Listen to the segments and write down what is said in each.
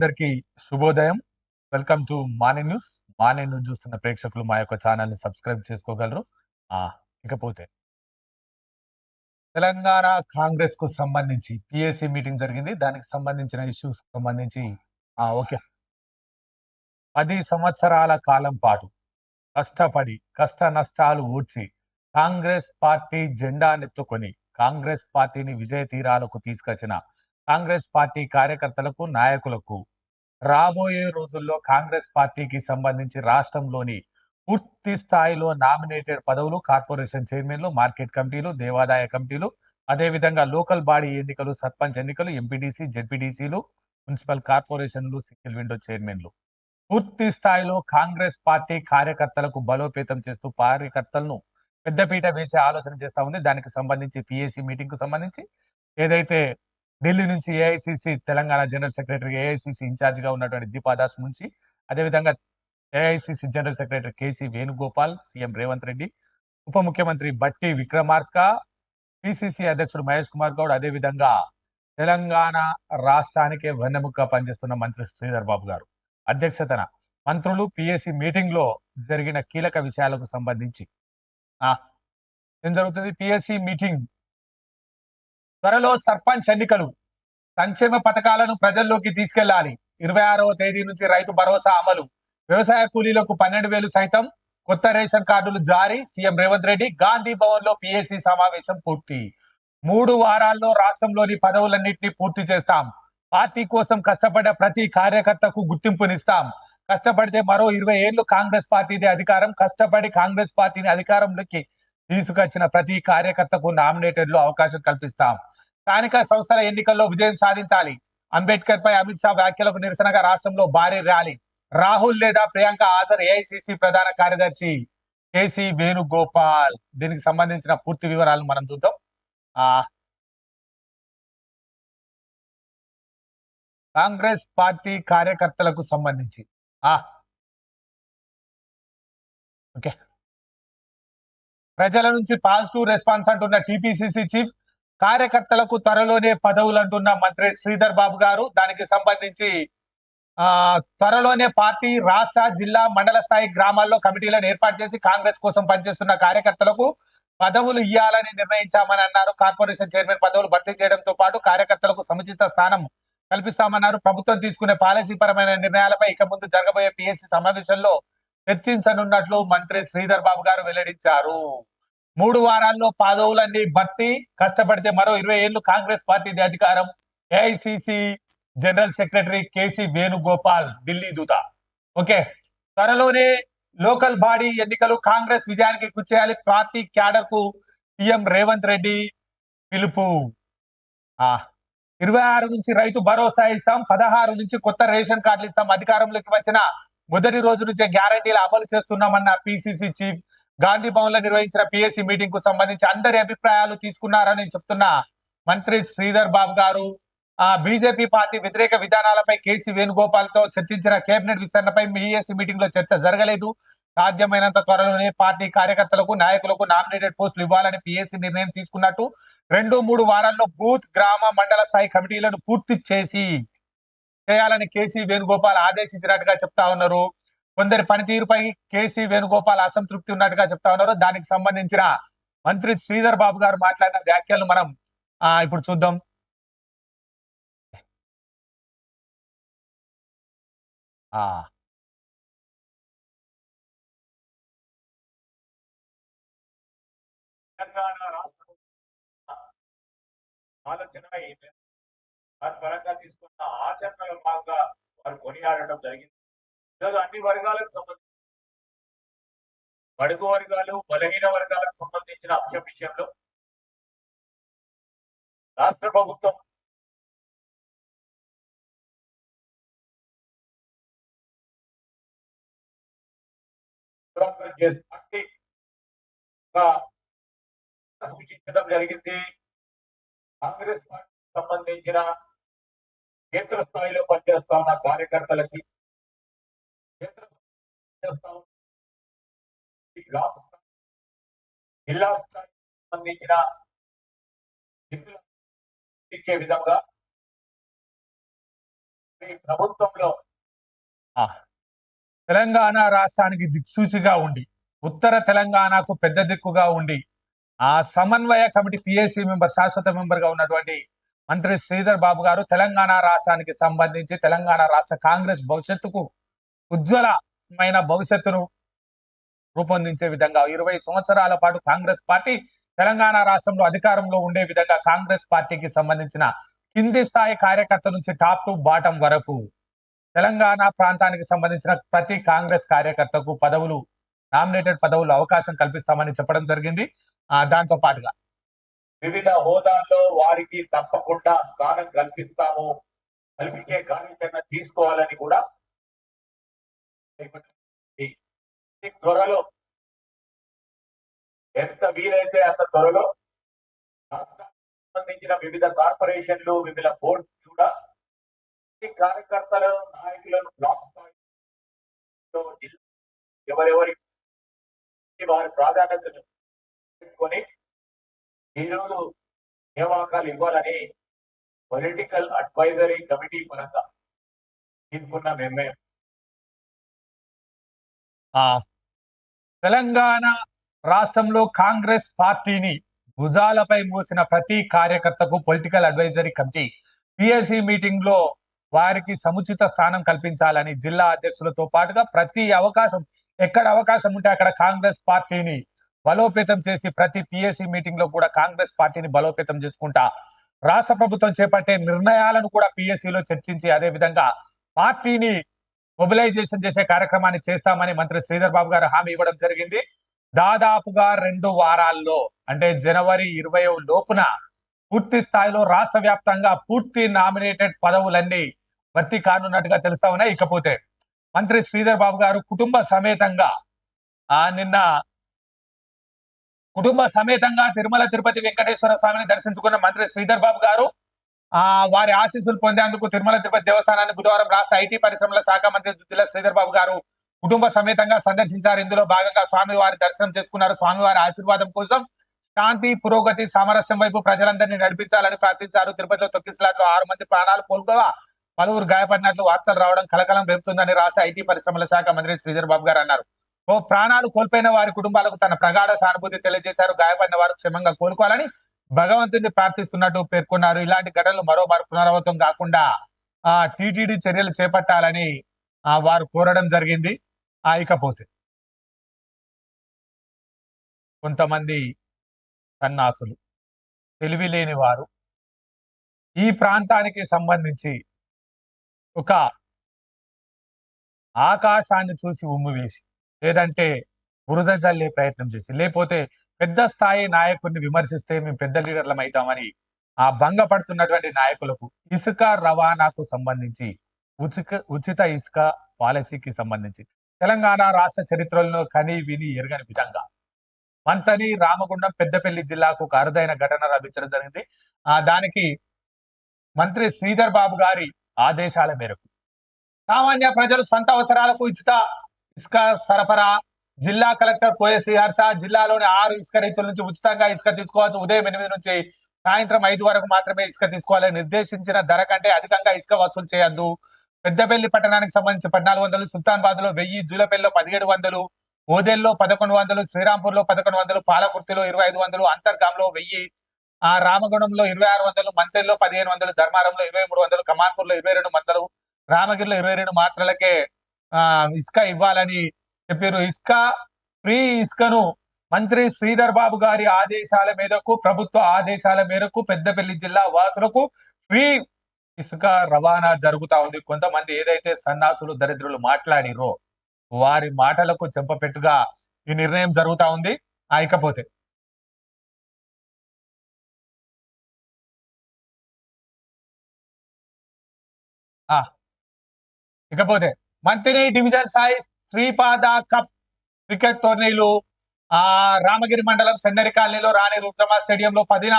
అందరికీ శుభోదయం. Welcome to మానే న్యూస్ మానే న్యూస్ చూస్తున్న ప్రేక్షకులు మా యొక్క ఛానల్ని సబ్స్క్రైబ్ చేసుకోగలరు. ఆ ఇకపోతే. తెలంగాణ కాంగ్రెస్కు సంబంధించి పిఎస్సి మీటింగ్ జరిగింది. దానికి సంబంధించిన ఇష్యూస్ సంబంధించి ఆ ఓకే. పది సంవత్సరాల కాలం పాటు కష్టపడి కష్ట నష్టాలు ఊడ్చి కాంగ్రెస్ పార్టీ జెండానెత్తుకొని కాంగ్రెస్ పార్టీని విజయ తీరాలకు తీసుకొచ్చిన కాంగ్రెస్ పార్టీ కార్యకర్తలకు నాయకులకు రాబోయే రోజుల్లో కాంగ్రెస్ పార్టీకి సంబంధించి రాష్ట్రంలోని పూర్తి స్థాయిలో నామినేటెడ్ పదవులు కార్పొరేషన్ చైర్మన్లు మార్కెట్ కమిటీలు దేవాదాయ కమిటీలు అదేవిధంగా లోకల్ బాడీ ఎన్నికలు సర్పంచ్ ఎన్నికలు ఎంపీడీసీ జెడ్పీడీసీలు మున్సిపల్ కార్పొరేషన్లు సింగిల్ విండో చైర్మన్లు. పూర్తి స్థాయిలో కాంగ్రెస్ పార్టీ కార్యకర్తలకు బలోపేతం చేస్తూ కార్యకర్తలను పెద్దపీట వేసే ఆలోచన చేస్తా ఉంది. దానికి సంబంధించి పిఎస్సి మీటింగ్కు సంబంధించి ఏదైతే ఢిల్లీ నుంచి AICC Telangana general secretary AICC ఇన్ఛార్జ్గా ఉన్నటువంటి దీపాదాస్ మున్షి అదేవిధంగా AICC general secretary KC Venugopal CM Revanth Reddy ఉప ముఖ్యమంత్రి బట్టి విక్రమార్క పిసిసి అధ్యక్షుడు మహేష్ కుమార్ గౌడ్ అదేవిధంగా తెలంగాణ రాష్ట్రానికే వెన్నెముక పనిచేస్తున్న మంత్రి శ్రీధర్ బాబు గారు. అధ్యక్షతన మంత్రులు పిఎస్సి మీటింగ్లో జరిగిన కీలక విషయాలకు సంబంధించి. ఏం జరుగుతుంది? పిఎస్సి మీటింగ్ త్వరలో సర్పంచ్ ఎన్నికలు. సంక్షేమ పథకాలను ప్రజల్లోకి తీసుకెళ్ళాలి. ఇరవై ఆరవ తేదీ నుంచి రైతు భరోసా అమలు. వ్యవసాయ కూలీలకు పన్నెండు వేలు సైతం. కొత్త రేషన్ కార్డులు జారీ. సీఎం రేవంత్ రెడ్డి గాంధీ భవన్లో పిఎస్సి సమావేశం పూర్తి. మూడు వారాల్లో రాష్ట్రంలోని పదవులన్నింటినీ పూర్తి చేస్తాం. పార్టీ కోసం కష్టపడ్డ ప్రతి కార్యకర్తకు గుర్తింపునిస్తాం. కష్టపడితే మరో ఇరవై ఏళ్ళు కాంగ్రెస్ పార్టీది అధికారం. కష్టపడి కాంగ్రెస్ పార్టీని అధికారంలోకి తీసుకొచ్చిన ప్రతి కార్యకర్తకు నామినేటెడ్లో అవకాశం కల్పిస్తాం. స్థానిక సంస్థల ఎన్నికల్లో విజయం సాధించాలి. అంబేద్కర్ పై అమిత్ షా వ్యాఖ్యలకు నిరసనగా రాష్ట్రంలో భారీ ర్యాలీ. రాహుల్ లేదా ప్రియాంక హాజరు ఏఐసిసి ప్రధాన కార్యదర్శి కేసీ వేణుగోపాల్. దీనికి సంబంధించిన పూర్తి వివరాలు మనం చూద్దాం. ఆ కాంగ్రెస్ పార్టీ కార్యకర్తలకు సంబంధించి. ఆ. ఓకే. ప్రజల నుంచి పాజిటివ్ రెస్పాన్స్ అంటున్న టిపిసిసి చీఫ్ కార్యకర్తలకు త్వరలోనే పదవులు అంటున్న మంత్రి శ్రీధర్ బాబు గారు దానికి సంబంధించి ఆ త్వరలోనే పార్టీ రాష్ట్ర జిల్లా మండల స్థాయి గ్రామాల్లో కమిటీలను ఏర్పాటు చేసి కాంగ్రెస్ కోసం పనిచేస్తున్న కార్యకర్తలకు పదవులు ఇవ్వాలని నిర్ణయించామని అన్నారు. కార్పొరేషన్ చైర్మన్ పదవులు భర్తీ చేయడంతో పాటు కార్యకర్తలకు సముచిత స్థానం కల్పిస్తామన్నారు. ప్రభుత్వం తీసుకునే పాలసీ పరమైన నిర్ణయాలపై ఇక ముందు జరగబోయే పిఎస్సి సమావేశంలో చర్చించనున్నట్లు మంత్రి శ్రీధర్ బాబు గారు వెల్లడించారు. మూడు వారాల్లో పాదవులన్నీ భర్తీ కష్టపడితే మరో ఇరవై ఏళ్ళు కాంగ్రెస్ పార్టీ అధికారం. AICC general secretary KC Venugopal Delhi దూత. ఓకే త్వరలోనే లోకల్ బాడీ ఎన్నికలు కాంగ్రెస్ విజయానికి గుర్చేయాలి. పార్టీ క్యాడర్కు సీఎం రేవంత్ రెడ్డి పిలుపు. ఆ ఇరవై ఆరు నుంచి రైతు భరోసా ఇస్తాం. పదహారు నుంచి కొత్త రేషన్ కార్డులు ఇస్తాం. అధికారంలోకి వచ్చిన మొదటి రోజు నుంచే గ్యారంటీలు అమలు చేస్తున్నామన్న పిసిసి చీఫ్ గాంధీ భవన్లో నిర్వహించిన పిఎస్సి మీటింగ్కు సంబంధించి అందరి అభిప్రాయాలు తీసుకున్నారని చెప్తున్నా. మంత్రి శ్రీధర్ బాబు గారు ఆ బీజేపీ పార్టీ వ్యతిరేక విధానాలపై కేసీ వేణుగోపాల్తో చర్చించిన కేబినెట్ విస్తరణపై పిఎస్సి మీటింగ్లో చర్చ జరగలేదు. సాధ్యమైనంత త్వరలోనే పార్టీ కార్యకర్తలకు నాయకులకు నామినేటెడ్ పోస్టులు ఇవ్వాలని పిఎస్సి నిర్ణయం తీసుకున్నట్టు రెండు మూడు వారాల్లో బూత్ గ్రామ మండల స్థాయి కమిటీలను పూర్తి చేసి చేయాలని కేసీ వేణుగోపాల్ ఆదేశించినట్టుగా చెప్తా ఉన్నారు. కొందరి పనితీరుపై కేసీ వేణుగోపాల్ అసంతృప్తి ఉన్నట్టుగా చెప్తా ఉన్నారు. దానికి సంబంధించిన మంత్రి శ్రీధర్ బాబు గారు మాట్లాడిన వ్యాఖ్యలను మనం ఆ ఇప్పుడు చూద్దాం. ఆ. తెలంగాణ రాష్ట్రం ఆలోచన దాని పరంగా తీసుకున్న ఆచరణలో భాగంగా వారు కొనియాడటం జరిగింది. ఈరోజు అన్ని వర్గాలకు సంబంధించి బడుగు వర్గాలు బలహీన వర్గాలకు సంబంధించిన అంశం విషయంలో రాష్ట్ర ప్రభుత్వం చేసి సూచించడం జరిగింది. కాంగ్రెస్ పార్టీకి సంబంధించిన కేంద్ర స్థాయిలో పనిచేస్తా ఉన్న కార్యకర్తలకి చేస్తా జిల్లా స్థాయికి సంబంధించిన ఇచ్చే విధంగా ప్రభుత్వంలో తెలంగాణ రాష్ట్రానికి దిక్సూచిగా ఉండి ఉత్తర తెలంగాణకు పెద్ద దిక్కుగా ఉండి ఆ సమన్వయ కమిటీ పిఎస్సి మెంబర్ శాశ్వత మెంబర్గా ఉన్నటువంటి మంత్రి శ్రీధర్ బాబు గారు తెలంగాణ రాష్ట్రానికి సంబంధించి తెలంగాణ రాష్ట్ర కాంగ్రెస్ భవిష్యత్తుకు ఉజ్వలమైన భవిష్యత్తును రూపొందించే విధంగా ఇరవై సంవత్సరాల పాటు కాంగ్రెస్ పార్టీ తెలంగాణ రాష్ట్రంలో అధికారంలో ఉండే విధంగా కాంగ్రెస్ పార్టీకి సంబంధించిన కింది స్థాయి కార్యకర్త నుంచి టాప్ టు బాటం వరకు తెలంగాణ ప్రాంతానికి సంబంధించిన ప్రతి కాంగ్రెస్ కార్యకర్తకు పదవులు నామినేటెడ్ పదవులు అవకాశం కల్పిస్తామని చెప్పడం జరిగింది. దాంతో పాటుగా వివిధ హోదాల్లో వారికి తప్పకుండా స్థానం కల్పిస్తాము కల్పించే కార్యాచరణ తీసుకోవాలని కూడా త్వరలో. ఎంత వీలైతే అంత త్వరలో. సంబంధించిన వివిధ కార్పొరేషన్లు వివిధ బోర్డ్స్ కూడా ఈ కార్యకర్తలను నాయకులను బ్లాక్ స్థాయిలో ఎవరెవరి వారి ప్రాధాన్యతను పెట్టుకొని ఈరోజు నియామకాలు ఇవ్వాలని పొలిటికల్ అడ్వైజరీ కమిటీ పరంగా తీసుకున్న నిర్ణయం. తెలంగాణ రాష్ట్రంలో కాంగ్రెస్ పార్టీని భుజాలపై మూసిన ప్రతి కార్యకర్తకు పొలిటికల్ అడ్వైజరీ కమిటీ పిఎస్సి మీటింగ్లో వారికి సముచిత స్థానం కల్పించాలని జిల్లా అధ్యక్షులతో పాటుగా ప్రతి అవకాశం ఎక్కడ అవకాశం ఉంటే అక్కడ కాంగ్రెస్ పార్టీని బలోపేతం చేసి ప్రతి పిఎస్సి మీటింగ్లో కూడా కాంగ్రెస్ పార్టీని బలోపేతం చేసుకుంటా రాష్ట్ర ప్రభుత్వం చేపట్టే నిర్ణయాలను కూడా పిఎస్సిలో లో చర్చించి అదే విధంగా పార్టీని మొబిలైజేషన్ చేసే కార్యక్రమాన్ని చేస్తామని మంత్రి శ్రీధర్ బాబు గారు హామీ ఇవ్వడం జరిగింది. దాదాపుగా రెండు వారాల్లో అంటే జనవరి ఇరవై లోపున పూర్తి స్థాయిలో రాష్ట్ర వ్యాప్తంగా పూర్తి నామినేటెడ్ పదవులన్నీ భర్తీ కానున్నట్టుగా తెలుస్తా ఉన్నాయి. ఇకపోతే మంత్రి శ్రీధర్ బాబు గారు కుటుంబ సమేతంగా ఆ నిన్న కుటుంబ సమేతంగా తిరుమల తిరుపతి వెంకటేశ్వర స్వామిని దర్శించుకున్న మంత్రి శ్రీధర్ బాబు గారు ఆ వారి ఆశీస్సులు పొందేందుకు తిరుమల తిరుపతి దేవస్థానాన్ని బుధవారం రాష్ట్ర ఐటీ పరిశ్రమల శాఖ మంత్రి దుద్దిల శ్రీధర్ బాబు గారు కుటుంబ సమేతంగా సందర్శించారు. ఇందులో భాగంగా స్వామివారి దర్శనం చేసుకున్నారు. స్వామివారి ఆశీర్వాదం కోసం శాంతి పురోగతి సామరస్యం వైపు ప్రజలందరినీ నడిపించాలని ప్రార్థించారు. తిరుపతిలో తొక్కిసలాట్లో ఆరు మంది ప్రాణాలు కోల్పోగా పలువురు గాయపడినట్లు వార్తలు రావడం కలకలం రేపుతుందని రాష్ట్ర ఐటీ పరిశ్రమల శాఖ మంత్రి శ్రీధర్ బాబు గారు అన్నారు. ఓ ప్రాణాలు కోల్పోయిన వారి కుటుంబాలకు తన ప్రగాఢ సానుభూతి తెలియజేశారు. గాయపడిన వారు క్షేమంగా కోలుకోవాలని భగవంతుని ప్రార్థిస్తున్నట్టు పేర్కొన్నారు. ఇలాంటి ఘటనలు మరో పునరావృతం కాకుండా ఆ టీటీడీ చర్యలు చేపట్టాలని ఆ వారు కోరడం జరిగింది. ఆ ఇకపోతే కొంతమంది సన్నాసులు తెలివి లేని వారు ఈ ప్రాంతానికి సంబంధించి ఒక ఆకాశాన్ని చూసి ఉమ్మివేసి లేదంటే బురద జల్లే ప్రయత్నం చేసి లేకపోతే పెద్ద స్థాయి నాయకుడిని విమర్శిస్తే మేము పెద్ద లీడర్లం అవుతామని ఆ భంగపడుతున్నటువంటి నాయకులకు ఇసుక రవాణాకు సంబంధించి ఉచిక ఉచిత ఇసుక పాలసీకి సంబంధించి తెలంగాణ రాష్ట్ర చరిత్రలో కని విని ఎరగని విధంగా. మంతని రామగుండం పెద్దపల్లి జిల్లాకు ఒక అరుదైన ఘటన లభించడం జరిగింది. ఆ దానికి మంత్రి శ్రీధర్ బాబు గారి ఆదేశాల మేరకు. సామాన్య ప్రజలు సొంత అవసరాలకు ఉచిత ఇసుక సరఫరా జిల్లా కలెక్టర్ కోయసి హర్ష జిల్లాలోని ఆరు ఇసుక రీచుల నుంచి ఉచితంగా ఇసుక తీసుకోవచ్చు. ఉదయం ఎనిమిది నుంచి సాయంత్రం ఐదు వరకు మాత్రమే ఇసుక తీసుకోవాలని నిర్దేశించిన ధర కంటే అధికంగా ఇసుక వసూలు చేయొద్దు. పెద్దపల్లి పట్టణానికి సంబంధించి పద్నాలుగు వందలు సుల్తాన్బాద్లో వెయ్యి జూలపల్లిలో పదిహేడు వందలు ఓదెల్లో పదకొండు వందలు శ్రీరాంపూర్లో పదకొండు వందలు పాలకుర్తిలో ఇరవై ఐదు వందలు అంతర్గాంలో వెయ్యి ఆ రామగుణంలో ఇరవై ఆరు వందలు మంతెల్లో పదిహేను వందలు ధర్మారంలో ఇరవై మూడు వందలు కమాన్పూర్లో ఇరవై రెండు వందలు రామగిరిలో ఇరవై రెండు మాత్రలకే ఆ ఇసుక ఇవ్వాలని చెప్పారు ఇసుక. ఫ్రీ ఇసుకను మంత్రి శ్రీధర్ బాబు గారి ఆదేశాల మేరకు ప్రభుత్వ ఆదేశాల మేరకు పెద్దపల్లి జిల్లా వాసులకు ఫ్రీ ఇసుక రవాణా జరుగుతా ఉంది. కొంతమంది ఏదైతే సన్నాసులు దరిద్రులు మాట్లాడిరో వారి మాటలకు చెంపపెట్టుగా ఈ నిర్ణయం జరుగుతా ఉంది. ఆ ఇకపోతే. ఆ ఇకపోతే. మంత్రి డివిజన్ స్థాయి శ్రీపాద కప్ క్రికెట్ టోర్నీలు ఆ రామగిరి మండలం సెండరి కాలనీలో రాణి రుద్రమ స్టేడియంలో పదిన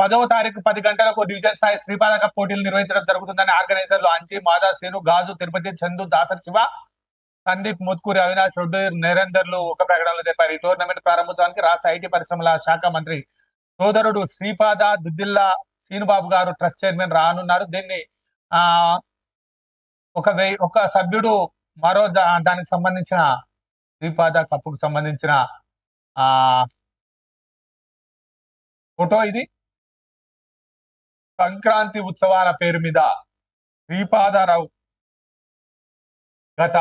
పదవ తారీఖు పది గంటలకు డివిజన్ స్థాయి శ్రీపాద కప్ పోటీలు నిర్వహించడం జరుగుతుందని ఆర్గనైజర్లు అంచి మాదా శ్రీను గాజు తిరుపతి చందు దాసర్ శివ సందీప్ ముత్కూరి అవినాష్ రెడ్డి నిరందర్లు ఒక ప్రకటనలో తెలిపారు. ఈ టోర్నమెంట్ ప్రారంభించడానికి రాష్ట్ర ఐటీ పరిశ్రమల శాఖ మంత్రి సోదరుడు శ్రీపాద దుద్దిల్లా శ్రీనుబాబు గారు ట్రస్ట్ చైర్మన్ రానున్నారు. దీన్ని ఆ ఒక వెయ్యి ఒక సభ్యుడు మరో దా- దానికి సంబంధించిన శ్రీపాద కప్పుకు సంబంధించిన ఆ ఫోటో ఇది. సంక్రాంతి ఉత్సవాల పేరు మీద శ్రీపాదారావు గత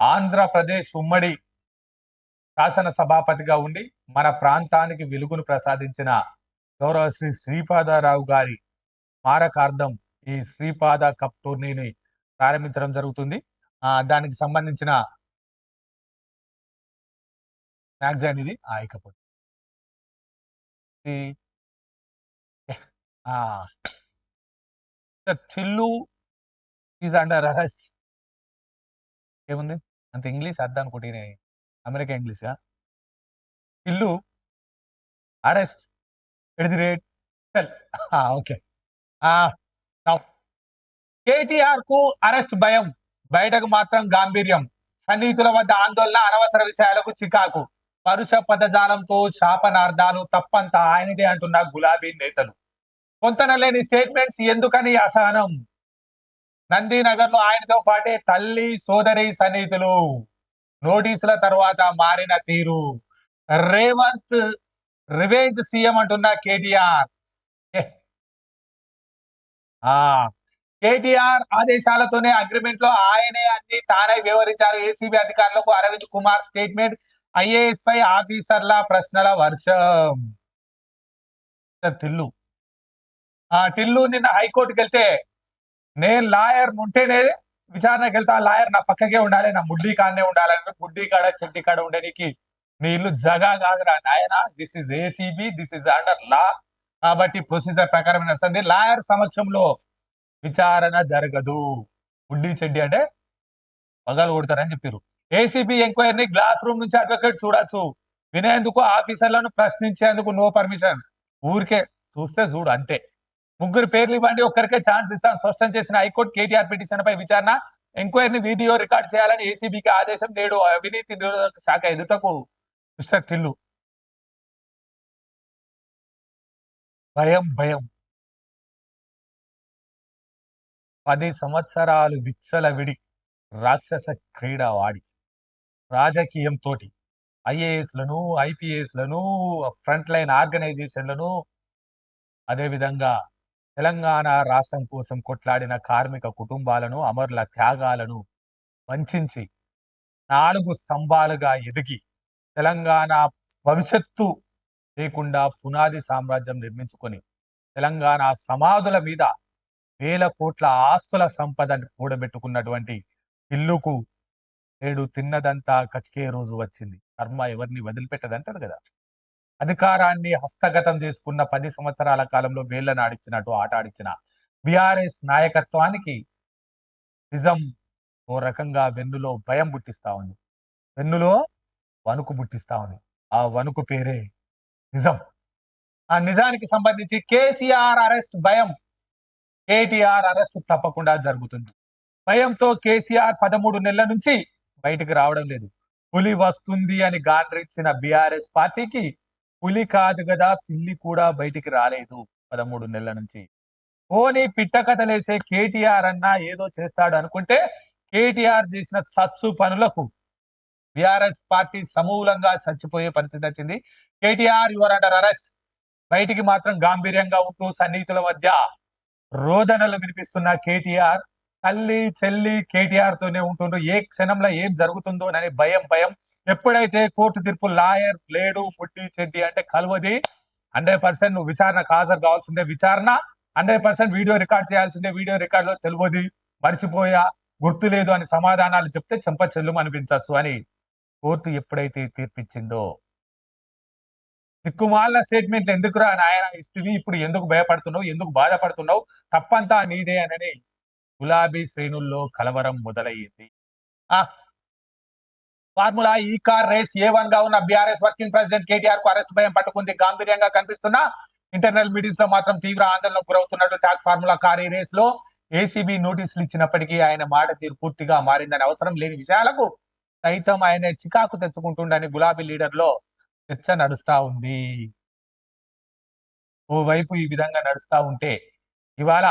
ఆంధ్రప్రదేశ్ ఉమ్మడి శాసన సభాపతిగా ఉండి మన ప్రాంతానికి వెలుగును ప్రసాదించిన గౌరవ శ్రీ శ్రీపాదారావు గారి స్మారకార్థం ఈ శ్రీపాద కప్ టోర్నీని ప్రారంభించడం జరుగుతుంది. దానికి సంబంధించిన మ్యాగజైన్ ఇది. ఆ ఇకపోతే చిల్లు ఈజ్ అండర్ అరెస్ట్. ఏముంది? అంత ఇంగ్లీష్ అర్థం అనుకుంటే అమెరికా ఇంగ్లీష్? చిల్లు arrest at the rate okay. కేటీఆర్కు arrest భయం. బయటకు మాత్రం గాంభీర్యం. సన్నిహితుల వద్ద ఆందోళన అనవసర విషయాలకు చికాకు. పరుష పదజాలంతో శాపనార్థాలు తప్పంతా ఆయనదే అంటున్న గులాబీ నేతలు. పొంతనలేని స్టేట్మెంట్స్ ఎందుకని అసహనం? నందీనగర్లో ఆయనతో పాటే తల్లి సోదరి సన్నిహితులు. నోటీసుల తర్వాత మారిన తీరు. రేవంత్ రివేంజ్ సీఎం అంటున్న కేటీఆర్. ఏ. ఆ. కేటీఆర్ ఆదేశాలతోనే అగ్రిమెంట్లో ఆయనే అన్ని తానే వివరించారు ఏసీబీ అధికారులకు అరవింద్ కుమార్ స్టేట్మెంట్ ఐఏఎస్ పై ఆఫీసర్ల ప్రశ్నల వర్షం. టిల్లు. ఆ టిల్లు నిన్న హైకోర్టుకి వెళ్తే నేను లాయర్ ఉంటేనే విచారణకి వెళ్తా. లాయర్ నా పక్కకే ఉండాలి. నా ముడ్డి కాడనే ఉండాలి. అంటే కాడ చెట్టి కాడ ఉండడానికి నీ ఇల్లు జగా కాదురా నాయన. This is ACB this is under law కాబట్టి ప్రొసీజర్ ప్రకారం నడుస్తుంది. లాయర్ సమక్షంలో విచారణ జరగదు. ముడ్డి చెడ్డి అంటే పగలు కొడతారని చెప్పారు ఏసీబీ ఎంక్వైరీని గ్లాస్ రూమ్ నుంచి అడ్వకేట్ చూడొచ్చు. వినేందుకు ఆఫీసర్లను ప్రశ్నించేందుకు నో పర్మిషన్. ఊరికే చూస్తే చూడు అంతే. ముగ్గురు పేర్లు ఇవ్వండి ఒక్కరికే ఛాన్స్ ఇస్తాను స్పష్టం చేసిన హైకోర్టు కేటీఆర్ పిటిషన్ పై విచారణ. ఎంక్వైరీని వీడియో రికార్డ్ చేయాలని ఏసీబీకి ఆదేశం నేడు అవినీతి నిరోధక శాఖ ఎదుటకు మిస్టర్ టిల్లు. భయం భయం. పది సంవత్సరాలు విచ్చలవిడి రాక్షస క్రీడ వాడి. రాజకీయం తోటి. ఐఏఎస్లను ఐపీఎస్లను ఫ్రంట్ లైన్ ఆర్గనైజేషన్లను అదేవిధంగా తెలంగాణ రాష్ట్రం కోసం కొట్లాడిన కార్మిక కుటుంబాలను అమరుల త్యాగాలను వంచించి నాలుగు స్తంభాలుగా ఎదిగి తెలంగాణ భవిష్యత్తు లేకుండా పునాది సామ్రాజ్యం నిర్మించుకొని తెలంగాణ సమాధుల మీద వేల కోట్ల ఆస్తుల సంపదను కూడబెట్టుకున్నటువంటి ఇల్లుకు నేడు తిన్నదంతా కటికే రోజు వచ్చింది. కర్మ ఎవరిని వదిలిపెట్టదంటారు కదా. అధికారాన్ని హస్తగతం చేసుకున్న పది సంవత్సరాల కాలంలో వేళ్ళను ఆడించినట్టు ఆట ఆడిచ్చిన బీఆర్ఎస్ నాయకత్వానికి నిజం ఓ రకంగా వెన్నులో భయం పుట్టిస్తా ఉంది. వెన్నులో వణుకు పుట్టిస్తా ఉంది. ఆ వణుకు పేరే నిజం. ఆ నిజానికి సంబంధించి కేసీఆర్ అరెస్ట్ భయం. కేటీఆర్ అరెస్ట్ తప్పకుండా జరుగుతుంది. భయంతో కేసీఆర్ పదమూడు నెలల నుంచి బయటకు రావడం లేదు. పులి వస్తుంది అని గాండ్రించిన బీఆర్ఎస్ పార్టీకి పులి కాదు కదా పిల్లి కూడా బయటికి రాలేదు పదమూడు నెలల నుంచి. పోనీ పిట్ట కథలేసే కేటీఆర్ అన్నా ఏదో చేస్తాడు అనుకుంటే కేటీఆర్ చేసిన సత్సు పనులకు బీఆర్ఎస్ పార్టీ సమూలంగా చచ్చిపోయే పరిస్థితి వచ్చింది. KTR you're under arrest. బయటికి మాత్రం గాంభీర్యంగా ఉంటూ సన్నిహితుల మధ్య రోదనలు వినిపిస్తున్న కేటీఆర్ తల్లి చెల్లి కేటీఆర్ తోనే ఉంటుండ్రు. ఏ క్షణంలో ఏం జరుగుతుందో అని భయం భయం. ఎప్పుడైతే కోర్టు తీర్పు లాయర్ లేడు పుట్టి చెడ్డి అంటే కలవది హండ్రెడ్ పర్సెంట్ నువ్వు విచారణకు హాజరు కావాల్సిందే. విచారణ హండ్రెడ్ పర్సెంట్ వీడియో రికార్డ్ చేయాల్సిందే. వీడియో రికార్డ్లో తెలియదు మర్చిపోయా గుర్తు లేదు అని సమాధానాలు చెప్తే చెంప చెల్లు అనిపించవచ్చు అని కోర్టు ఎప్పుడైతే తీర్పిచ్చిందో. దిక్కుమాల స్టేట్మెంట్ ఎందుకురా నాయన ఇస్తుంది ఇప్పుడు ఎందుకు భయపడుతున్నావు? ఎందుకు బాధపడుతున్నావు? తప్పంతా నీదే అనని గులాబీ శ్రేణుల్లో కలవరం మొదలయ్యింది. ఆ! ఫార్ములా ఈ కార్ రేస్ ఏ వన్గా ఉన్న బీఆర్ఎస్ వర్కింగ్ ప్రెసిడెంట్ కేటీఆర్కు అరెస్ట్ భయం పట్టుకుంది. గాంభీర్యంగా కనిపిస్తున్న ఇంటర్నల్ మీటింగ్స్లో మాత్రం తీవ్ర ఆందోళనకు గురవుతున్నట్టు టాక్ ఫార్ములా కార్ ఈ రేస్లో ఏసీబీ నోటీసులు ఇచ్చినప్పటికీ ఆయన మాట తీరు పూర్తిగా మారిందని అవసరం లేని విషయాలకు సైతం ఆయన చికాకు తెచ్చుకుంటుండని గులాబీ లీడర్లో చర్చ నడుస్తూ ఉంది. ఓవైపు ఈ విధంగా నడుస్తా ఉంటే ఇవాళ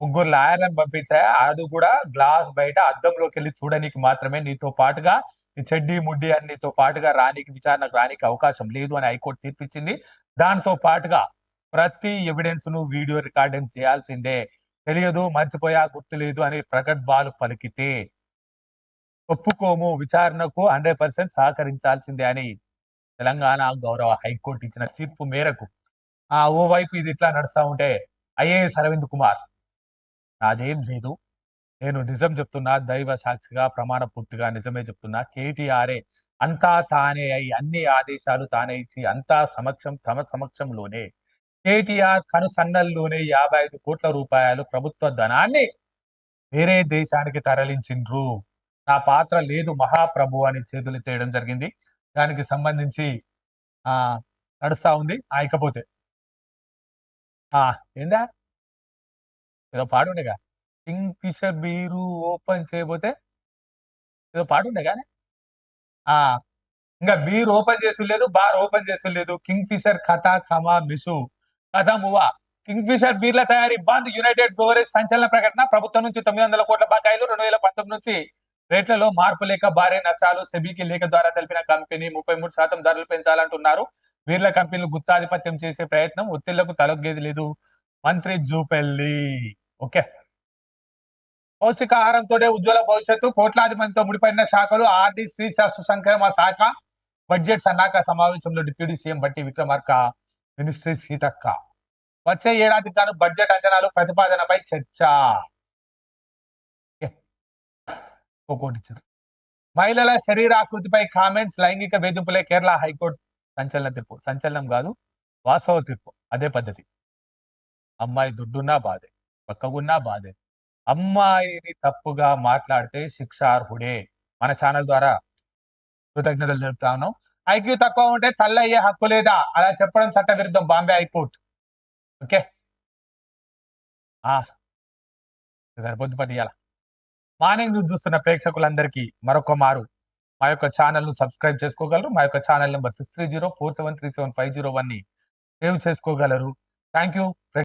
ముగ్గురు లాయర్లను పంపించా అది కూడా గ్లాస్ బయట అద్దంలోకి వెళ్ళి చూడడానికి మాత్రమే నీతో పాటుగా ఈ చెడ్డి ముడ్డి అని నీతో పాటుగా రానికి విచారణకు రానికి అవకాశం లేదు అని హైకోర్టు తీర్పిచ్చింది. దాంతో పాటుగా ప్రతి ఎవిడెన్స్ను వీడియో రికార్డింగ్ చేయాల్సిందే. తెలియదు మర్చిపోయా గుర్తులేదు అని ప్రగల్భాలు పలికితే ఒప్పుకోము విచారణకు హండ్రెడ్ పర్సెంట్ సహకరించాల్సిందే అని తెలంగాణ గౌరవ హైకోర్టు ఇచ్చిన తీర్పు మేరకు ఆ ఓవైపు ఇది ఇట్లా నడుస్తా ఉంటే ఐఏఎస్ అరవింద్ కుమార్. నాదేం లేదు. నేను నిజం చెప్తున్నా దైవ సాక్షిగా ప్రమాణ పూర్తిగా నిజమే చెప్తున్నా. కేటీఆర్ఏ అంతా తానే అయి అన్ని ఆదేశాలు తానే ఇచ్చి అంతా సమక్షం తమ సమక్షంలోనే కేటీఆర్ కనుసన్నల్లోనే యాభై ఐదు కోట్ల రూపాయలు ప్రభుత్వ ధనాన్ని వేరే దేశానికి తరలించిండ్రు. నా పాత్ర లేదు మహాప్రభు అని చేతులు ఎత్తేయడం జరిగింది. దానికి సంబంధించి ఆ నడుస్తా ఉంది. ఆ ఇకపోతే ఆ ఏందా? ఏదో పాడుండేగా. కింగ్ ఫిషర్ బీరు ఓపెన్ చేయబోతే ఏదో పాడుండే కానీ ఆ ఇంకా బీర్ ఓపెన్ చేసలేదు బార్ ఓపెన్ చేసలేదు. కింగ్ ఫిషర్ కథ కమా మిసు. కథ మువా కింగ్ ఫిషర్ బీర్ల తయారీ బంద్ యునైటెడ్ బ్రూవరీస్ సంచలన ప్రకటన ప్రభుత్వం నుంచి తొమ్మిది వందల కోట్ల బకాయిలు రెండు వేల పంతొమ్మిది నుంచి రేట్లలో మార్పు లేక భారీ నష్టాలు సెబీకి లేఖ ద్వారా తెలిపిన కంపెనీ ముప్పై మూడు శాతం ధరలు పెంచాలంటున్నారు. వీర్ల కంపెనీలు గుత్తాధిపత్యం చేసే ప్రయత్నం ఒత్తిళ్ళకు తలొగ్గేది లేదు. మంత్రి జూపెల్లి. ఓకే. పౌష్టికాహారంతోనే ఉజ్వల భవిష్యత్తు. కోట్లాది మందితో ముడిపడిన శాఖలు ఆర్డి శ్రీ శాస్త్ర సంక్షేమ శాఖ బడ్జెట్ సన్నాక సమావేశంలో డిప్యూటీ సీఎం బట్టి విక్రమార్క మినిస్ట్రీ సీతక్క. వచ్చే ఏడాది గాను బడ్జెట్ అంచనాలు ప్రతిపాదనపై చర్చ. ఒక్కోటి మహిళల శరీరాకృతిపై కామెంట్స్ లైంగిక వేధింపులే కేరళ హైకోర్టు సంచలన తీర్పు. సంచలనం కాదు వాస్తవ తీర్పు. అదే పద్ధతి. అమ్మాయి దుడ్డున్నా బాధే పక్కగున్నా బాధే. అమ్మాయిని తప్పుగా మాట్లాడితే శిక్షార్హుడే. మన ఛానల్ ద్వారా కృతజ్ఞతలు తెలుపుతా ఉన్నాం. ఐక్యూ తక్కువ ఉంటే తల్లయ్యే హక్కు లేదా? అలా చెప్పడం చట్టవిరుద్ధం. Bombay high court. ఓకే? ఆ పది పట్టియాల మార్నింగ్ న్యూస్ చూస్తున్న ప్రేక్షకులందరికీ మరొక మారు. మా యొక్క ఛానల్ను సబ్స్క్రైబ్ చేసుకోగలరు. మా యొక్క channel number six three zero four seven three seven five zero వన్ని సేవ్ చేసుకోగలరు. Thank you